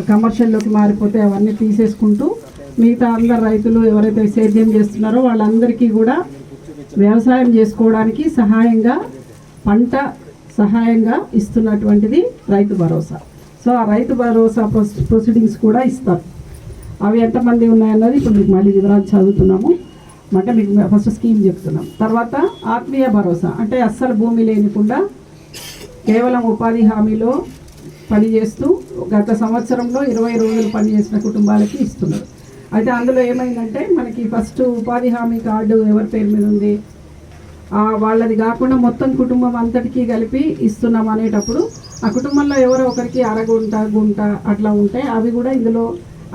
కమర్షియల్లోకి మారిపోతే అవన్నీ తీసేసుకుంటూ మిగతా అందరు రైతులు ఎవరైతే సేద్యం చేస్తున్నారో వాళ్ళందరికీ కూడా వ్యవసాయం చేసుకోవడానికి సహాయంగా పంట సహాయంగా ఇస్తున్నటువంటిది రైతు భరోసా. సో ఆ రైతు భరోసా ప్రొసీ- ప్రొసీడింగ్స్ కూడా ఇస్తారు. అవి ఎంతమంది ఉన్నాయన్నది ఇప్పుడు మీకు మళ్ళీ వివరాలు చదువుతున్నాము. అంటే మీకు ఫస్ట్ స్కీమ్ చెప్తున్నాం. తర్వాత ఆత్మీయ భరోసా. అంటే అస్సలు భూమి లేనికుండా కేవలం ఉపాధి హామీలో పనిచేస్తూ గత సంవత్సరంలో ఇరవై రోజులు పనిచేసిన కుటుంబాలకి ఇస్తున్నారు. అయితే అందులో ఏమైందంటే మనకి ఫస్ట్ ఉపాధి హామీ కార్డు ఎవరి పేరు మీద ఉంది? వాళ్ళది కాకుండా మొత్తం కుటుంబం అంతటికీ కలిపి ఇస్తున్నాం అనేటప్పుడు ఆ కుటుంబంలో ఎవరో ఒకరికి అరగుంట గుంట అట్లా ఉంటే అవి కూడా ఇందులో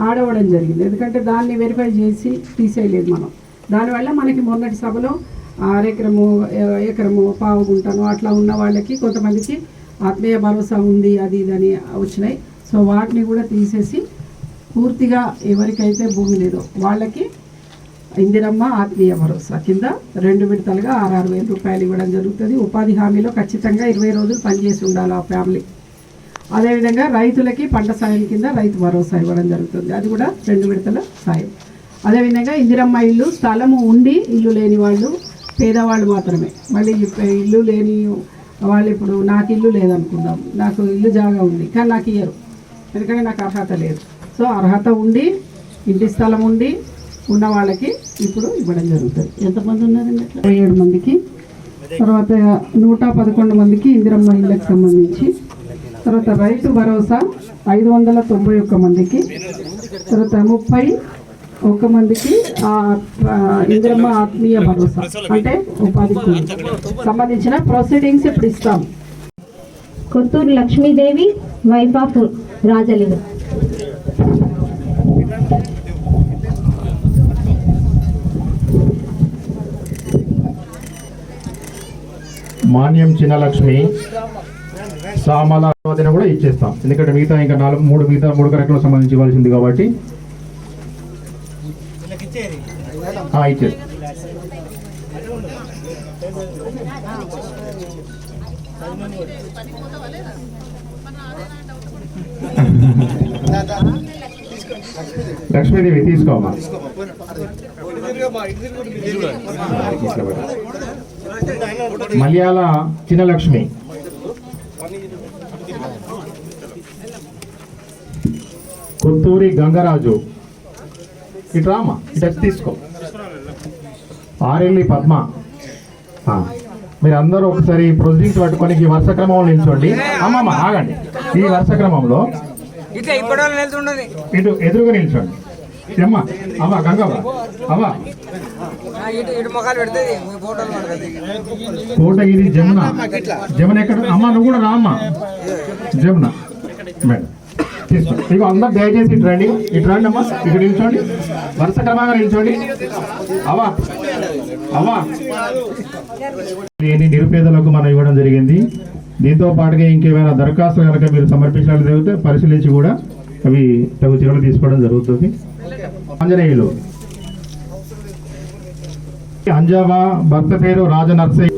ఆడవడం జరిగింది. ఎందుకంటే దాన్ని వెరిఫై చేసి తీసేయలేదు మనం. దానివల్ల మనకి మొన్నటి సభలో అరెకరము ఎకరము పావు గుంటను అట్లా ఉన్న వాళ్ళకి కొంతమందికి ఆత్మీయ భరోసా ఉంది అది ఇది అని వచ్చినాయి. సో వాటిని కూడా తీసేసి పూర్తిగా ఎవరికైతే భూమి లేదో వాళ్ళకి ఇందిరమ్మ ఆత్మీయ భరోసా కింద రెండు విడతలుగా ఆరు వేల రూపాయలు ఇవ్వడం జరుగుతుంది. ఉపాధి హామీలో ఖచ్చితంగా ఇరవై రోజులు పనిచేసి ఉండాలి ఆ ఫ్యామిలీ. అదేవిధంగా రైతులకి పంట సాయం కింద రైతు భరోసా ఇవ్వడం జరుగుతుంది. అది కూడా రెండు విడతల సాయం. అదేవిధంగా ఇందిరమ్మ ఇల్లు స్థలము ఉండి ఇల్లు లేని వాళ్ళు పేదవాళ్ళు మాత్రమే. మళ్ళీ ఇల్లు లేని వాళ్ళు ఇప్పుడు నాకు ఇల్లు లేదనుకుందాం నాకు ఇల్లు జాగా ఉంది కానీ నాకు ఇయ్యరు. ఎందుకంటే నాకు అర్హత లేదు. సో అర్హత ఉండి ఇంటి స్థలం ఉండి ఉన్న వాళ్ళకి ఇప్పుడు ఇవ్వడం జరుగుతుంది. ఎంతమంది ఉన్నారండి ఏడు మందికి తర్వాత నూట పదకొండు మందికి ఇందిరమ్మ ఇళ్ళకి సంబంధించి తర్వాత రైతు భరోసా ఐదు వందల తొంభై ఒక్క మందికి తర్వాత ముప్పై ఒక్క మందికి ఇందిరమ్మ ఆత్మీయ భరోసా అంటే ఉపాధి కూలి సంబంధించిన ప్రొసీడింగ్స్ ఇప్పుడు ఇస్తాం. Kotturu Lakshmidevi wife of Rajalingam. మాన్యం Chinnalakshmi Samala కూడా ఇచ్చేస్తాం. ఎందుకంటే మిగతా ఇంకా నాలుగు మూడు మిగతా మూడు కరెక్టులకు సంబంధించి ఇవ్వాల్సింది కాబట్టి ఆ, లక్ష్మీదేవి తీసుకోమా మలయాళ చిన్నలక్ష్మి. కొత్తూరి గంగరాజు. ఇటు రామా ఇటు తీసుకో. ఆరెల్లి పద్మ. మీరు అందరూ ఒకసారి ప్రొసీడింగ్స్ పట్టుకొని ఈ వరుస క్రమంలో నిల్చోండి. అమ్మమ్మ ఆగండి. ఈ వరుస క్రమంలో ఇటు ఎదురుగా నిల్చోండి. అమ్మ అవ్వ గంగవ్వ అవ్వ ఇటు ఇటు ముఖాలు పెడుతుంది. మీ ఫోటోలు పడుతుంది. కోటగిరి జమున. జమున ఎక్కడ? అమ్మ నువ్వు కూడా రా అమ్మ. జమున. మేడం తీసుకో ఇక అందరు దయచేసి ఇటు రండి. ఇటు రండి అమ్మా ఇక్కడ నిల్చోండి. వరుస క్రమంగా నిల్చోండి. అవా అవా నిరుపేదలకు మనం ఇవ్వడం జరిగింది. దీంతో పాటుగా ఇంకేమైనా దరఖాస్తు కనుక మీరు సమర్పించాలని జరిగితే పరిశీలించి కూడా అవి తగు చర్యలు తీసుకోవడం జరుగుతుంది. ఆంజనేయులు. అంజావా భర్త పేరు రాజనర్సయ్య.